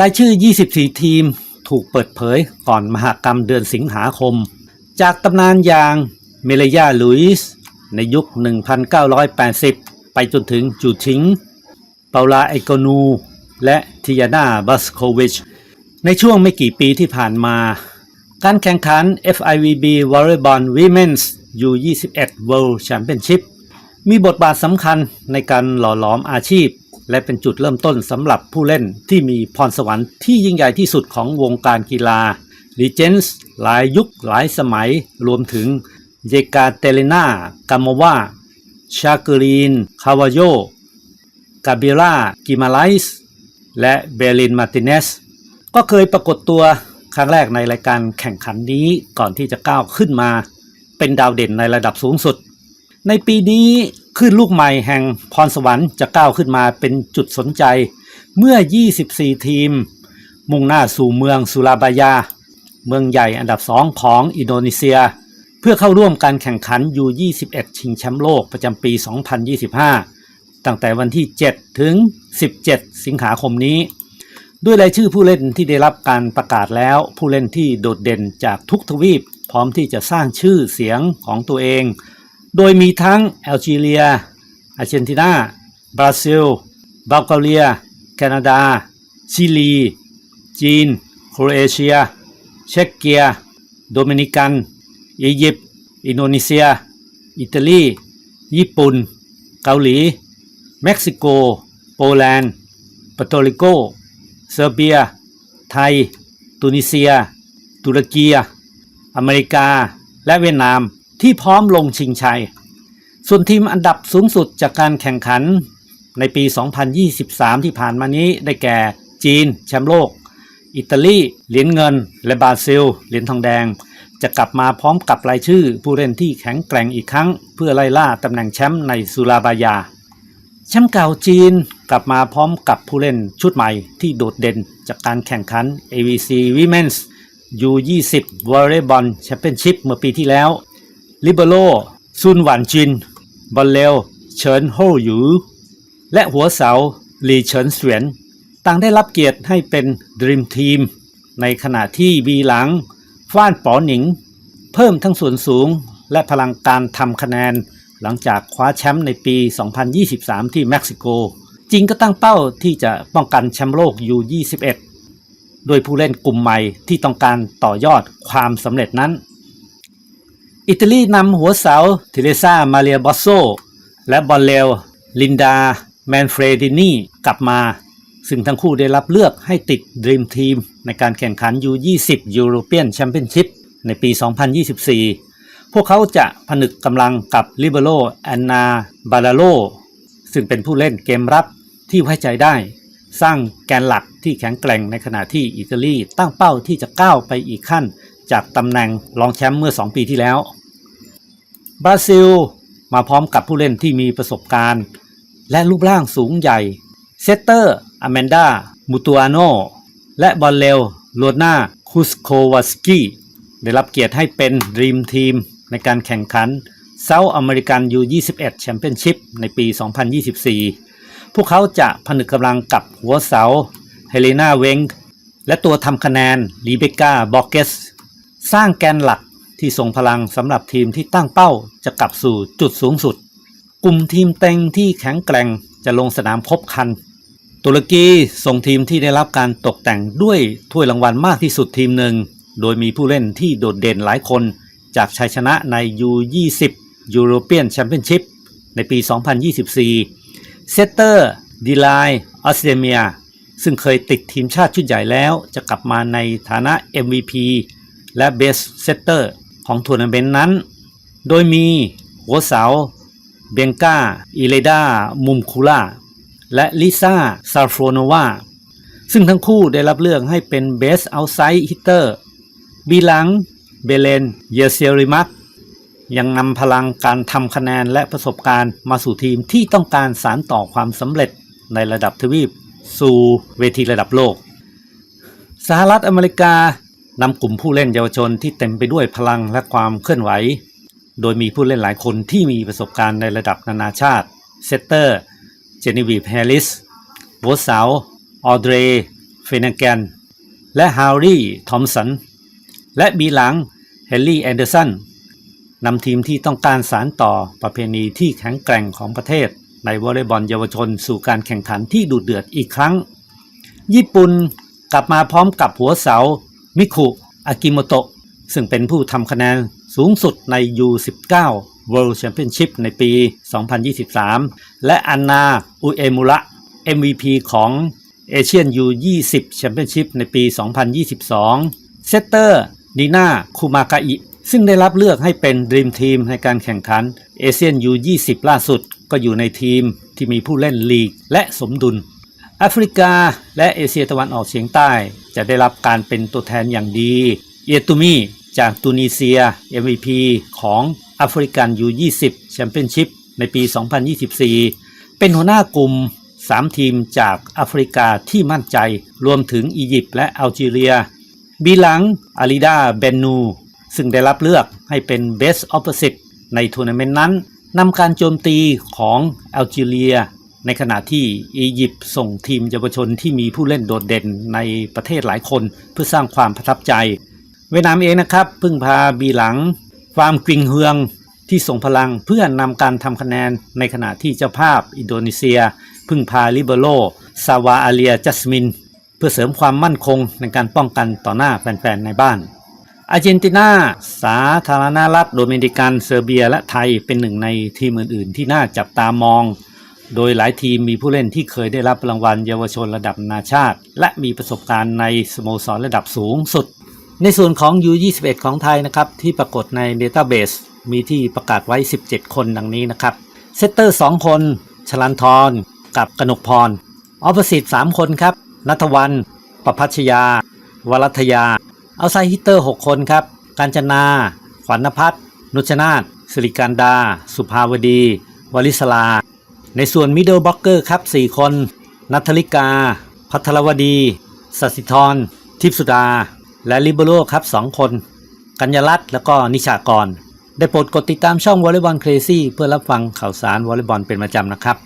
รายชื่อ 24 ทีมถูกเปิดเผยก่อนมหากรรมเดือนสิงหาคม จากตำนานอย่างเมเลยาลุยส์ในยุค 1980 ไปจนถึงจูชิง เปาลาไอโกนู และทิยานาบัสโควิช ในช่วงไม่กี่ปีที่ผ่านมา การแข่งขัน FIVB Volleyball Women's U21 World Championship มีบทบาทสำคัญในการหล่อหลอมอาชีพ และเป็นจุดเริ่มต้นสำหรับผู้เล่นที่มีพรสวรรค์ที่ยิ่งใหญ่ที่สุดของวงการกีฬา Legends หลายยุคหลายสมัยรวมถึงเยกาเตเลนากามาวาชาเกรีน คาวาโยกาเบรากิมาไลส์และเบลิน มาร์ติเนส ก็เคยปรากฏตัวครั้งแรกในรายการแข่งขันนี้ก่อนที่จะก้าวขึ้นมา เป็นดาวเด่นในระดับสูงสุด ในปีนี้ ขึ้นลูกใหม่แห่งพรสวรรค์จะก้าวขึ้นมาเป็นจุดสนใจ เมื่อ 24 ทีม มุ่งหน้าสู่เมืองสุราบายา เมืองใหญ่อันดับสองของอินโดนีเซีย เพื่อเข้าร่วมการแข่งขัน U21 ชิงแชมป์โลกประจำปี 2025 ตั้งแต่วันที่ 7 ถึง 17 สิงหาคมนี้ ด้วยรายชื่อผู้เล่นที่ได้รับการประกาศแล้ว ผู้เล่นที่โดดเด่นจากทุกทวีป พร้อมที่จะสร้างชื่อเสียงของตัวเอง โดยมีทั้งแอลจีเรียอาร์เจนตินา บราซิลบัลแกเรีย แคนาดา ชิลี จีน โครเอเชีย เช็กเกีย โดมินิกัน อียิปต์ อินโดนีเซีย อิตาลี ญี่ปุ่น เกาหลี เม็กซิโก โปแลนด์ปาโตริโก เซอร์เบีย ไทย ตุนิเซีย ตุรกี อเมริกา และเวียดนาม ที่พร้อมลงชิงชัย ส่วนทีมอันดับสูงสุดจากการแข่งขันในปี 2023 ที่ผ่านมานี้ได้แก่จีน แชมป์โลก อิตาลี เหรียญเงิน และบราซิล เหรียญทองแดง จะกลับมาพร้อมกับรายชื่อ ผู้เล่นที่แข็งแกร่งอีกครั้ง เพื่อไล่ล่าตำแหน่งแชมป์ในสุราบายา แชมป์เก่าจีนกลับมาพร้อมกับผู้เล่นชุดใหม่ที่โดดเด่นจากการแข่งขัน AVC Women's U20 Volleyball Championship เมื่อปีที่แล้ว ลิเบโรซุนหวานจิน บอลเลวเฉินโฮหยูและหัวเสาหลีเฉินเสวียน ต่างได้รับเกียรติให้เป็น Dream Team ในขณะที่วีหลัง ฟ้านป๋อหนิง เพิ่มทั้งส่วนสูงและพลังการทำคะแนน หลังจากคว้าแชมป์ในปี 2023 ที่เม็กซิโก จริงก็ตั้งเป้าที่จะป้องกันแชมป์โลก U21 โดยผู้เล่นกลุ่มใหม่ที่ต้องการต่อยอดความสำเร็จนั้น อิตาลีนำหัวเสาเทเรซามาเรียบอสโซ และบอลเลวลินดา แมนเฟรดินีกลับมา ซึ่งทั้งคู่ได้รับเลือกให้ติด Dream Team ในการแข่งขัน U20 European Championship ในปี 2024 พวกเขาจะผนึกกำลังกับลิเบโรแอนนาบาลาโลซึ่งเป็นผู้เล่นเกมรับที่ไว้ใจได้ สร้างแกนหลักที่แข็งแกร่งในขณะที่อิตาลีตั้งเป้าที่จะก้าวไปอีกขั้น จากตำแหน่งรองแชมป์เมื่อ 2 ปีที่แล้ว บราซิลมาพร้อมกับผู้เล่นที่มีประสบการณ์ และรูปร่างสูงใหญ่ เซตเตอร์ อแมนดา มูตูอาโน และบอลเลวโลนาคุสโควาสกี้ ได้รับเกียรติให้เป็น Dream Team ในการแข่งขัน South American U21 Championship ในปี 2024 พวกเขาจะผนึกกำลังกับหัวเสา เฮเลนาเวงและตัวทำคะแนนลีเบกาบอกเกส สร้างแกนหลักที่ทรงพลังสำหรับทีมที่ตั้งเป้าจะกลับสู่จุดสูงสุด กลุ่มทีมเต็งที่แข็งแกร่งจะลงสนามพบคัน ตุรกีส่งทีมที่ได้รับการตกแต่งด้วยถ้วยรางวัลมากที่สุดทีมหนึ่ง โดยมีผู้เล่นที่โดดเด่นหลายคน จากชัยชนะใน U20 European Championship ในปี 2024 เซตเตอร์ดีไลออสเตรเมียซึ่งเคยติดทีมชาติชุดใหญ่แล้วจะกลับมาในฐานะ MVP และ Best Setter ของทัวร์นาเมนต์นั้น โดยมีหัวเสาเบงกาอิเลดามุมคูล่าและลิซ่าซาฟโรโนวาซึ่งทั้งคู่ได้รับเลือกให้เป็น Best Outside Hitter บีหลัง เบเลน เยเซริมักยังนำพลังการทำคะแนนและประสบการณ์มาสู่ทีมที่ต้องการสารต่อความสำเร็จในระดับทวีป สู่เวทีระดับโลก สหรัฐอเมริกา นำกลุ่มผู้เล่นเยาวชนที่เต็มไปด้วยพลังและความเคลื่อนไหว โดยมีผู้เล่นหลายคนที่มีประสบการณ์ในระดับนานาชาติเซตเตอร์ เจนิวีแฮริสโวสาวออเดรฟเฟนแกน และฮาร์รี่ ทอมสัน และบีหลังเฮนรี่แอนเดอร์สันนำทีมที่ต้องการสารต่อประเพณีที่แข็งแกร่งของประเทศ ในวอลเลย์บอลเยาวชนสู่การแข่งขันที่ดุเดือดอีกครั้ง ญี่ปุ่นกลับมาพร้อมกับหัวเสา มิคุอากิโมโตะซึ่งเป็นผู้ทำคะแนนสูงสุดใน U19 World Championship ในปี 2023 และอันนาอุเอมุระ MVP ของ Asian U20 Championship ในปี 2022 เซตเตอร์นีนาคูมากาอิ ซึ่งได้รับเลือกให้เป็น Dream Team ในการแข่งขัน Asian U20 ล่าสุดก็อยู่ในทีมที่มีผู้เล่นลีกและสมดุล แอฟริกา และเอเชียตะวันออกเฉียงใต้ จะได้รับการเป็นตัวแทนอย่างดีเอตูมีจากตูนิเซีย MVP ของแอฟริกัน U20 แชมเปี้ยนชิพในปี 2024 เป็นหัวหน้ากลุ่ม 3 ทีมจากแอฟริกาที่มั่นใจ รวมถึงอียิปต์และอัลจีเรีย บีหลังอาริดาเบนนู ซึ่งได้รับเลือกให้เป็น Best Opposite ในทัวร์นาเมนต์นั้นนำการโจมตีของอัลจีเรีย ในขณะที่อียิปต์ส่งทีมเยาวชนที่มีผู้เล่นโดดเด่นในประเทศหลายคนเพื่อสร้างความประทับใจ เวียดนามเองนะครับพึ่งพาบีหลังฟามกริงเฮืองที่ส่งพลังเพื่อนำการทำคะแนนในขณะที่เจ้าภาพอินโดนีเซีย พึ่งพาลิเบโรซาวาอาเลียจัสมิน เพื่อเสริมความมั่นคงในการป้องกันต่อหน้าแฟนๆในบ้านอาร์เจนตินา สาธารณรัฐโดมินิกัน เซอร์เบีย และไทยเป็นหนึ่งในทีมอื่น ๆ ที่น่าจับตามอง โดยหลายทีมมีผู้เล่นที่เคยได้รับรางวัลเยาวชนระดับนาชาติ และมีประสบการณ์ในสโมสรระดับสูงสุด ในส่วนของ U21 ของไทยนะครับที่ปรากฏใน Database มีที่ประกาศไว้ 17 คนดังนี้นะครับ เซตเตอร์ 2 คน ชลันทร กับกนกพร ออฟเ s สิต3คนครับ นัทวัน ประพัชยา วรัตยา เอาไซฮิตเตอร์ 6 คนครับ กาญจนา ขวัญนพัฒน์นุชนาธสิริการดา สุภาวดี วลิศลา ในส่วนมิดเดิลบล็อกเกอร์ครับ 4 คน นัทลิกา พัทรวดีสัสิธร ทิพสุดา และลิเบโรครับ 2 คน กัญญารัตน์แล้วก็นิชากร ได้โปรดกดติดตามช่องวอลเลย์บอลเครซี่เพื่อรับฟังข่าวสารวอลเลย์บอลเป็นประจำนะครับ